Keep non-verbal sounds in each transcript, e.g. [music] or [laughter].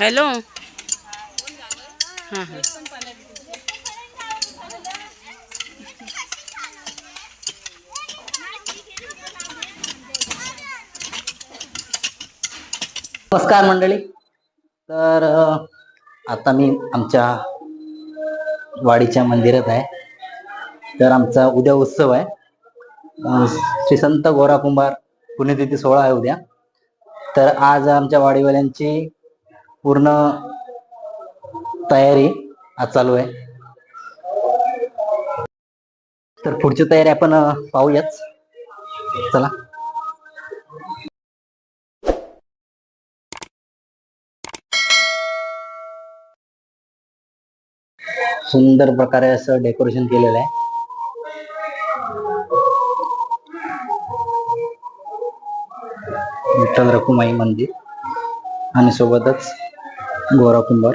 Hello. हां हां. नमस्कार मंडळी. तर आता मी आमच्या वाडीच्या मंदिरात आहे. तर आमचा उद्या उत्सव आहे. श्री संत गोरा कुंभार पुण्यतिथी सोहळा आहे उद्या. तर आज आमच्या वाडीवाल्यांची पूर्ण तयारी आज चालू आहे. तर पुढची तयारी आपण पाहूयाच चला. सुंदर प्रकारे असं डेकोरेशन केलेलं आहे. विठ्ठल रखुमाई मंदिर. आणि सोबतच Gora Kumbhar.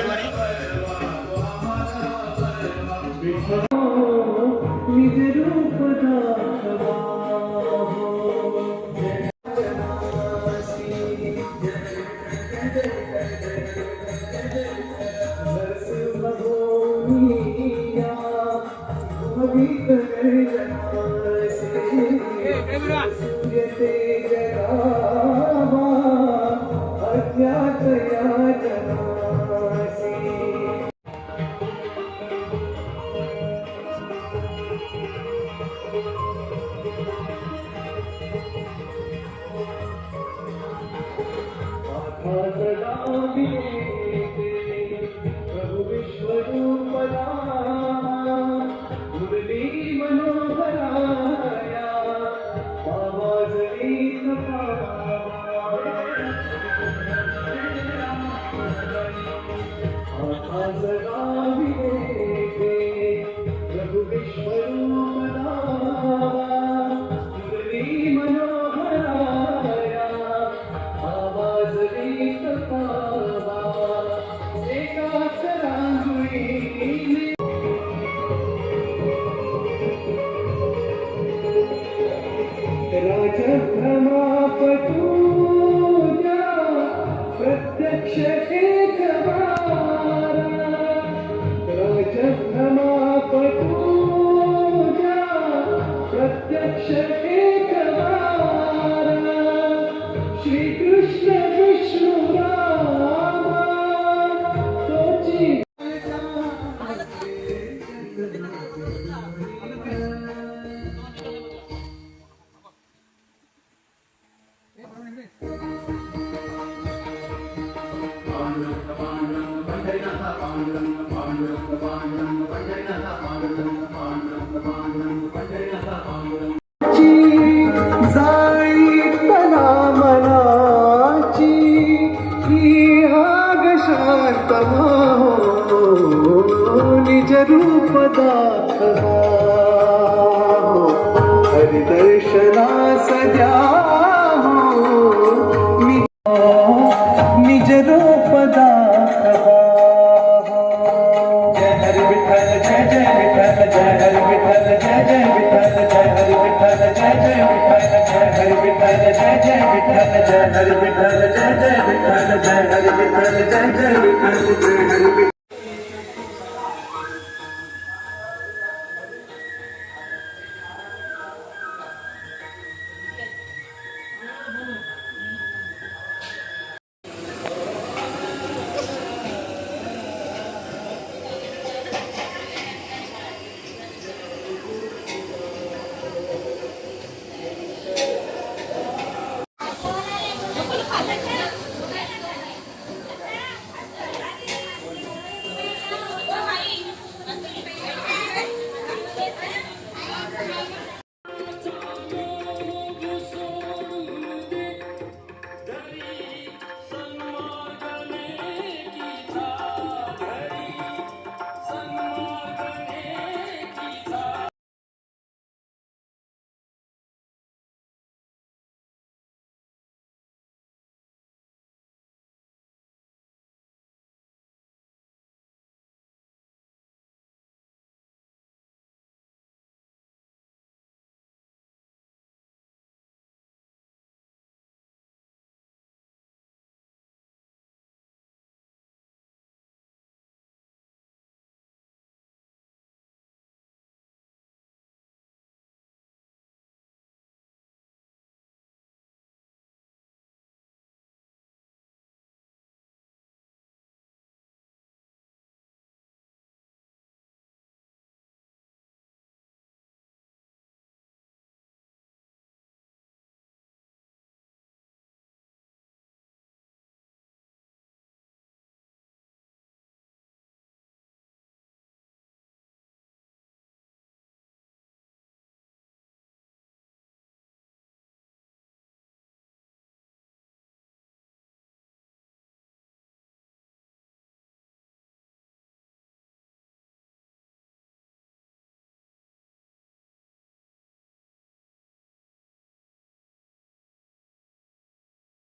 Let's [laughs] Thank you. प्रत्यक्ष जाळीपणा मनाची ही आग शांत निज रूप दाखवा. हरिदर्शना सद्या Hare Krishna, jai jai, Krishna Krishna, jai jai.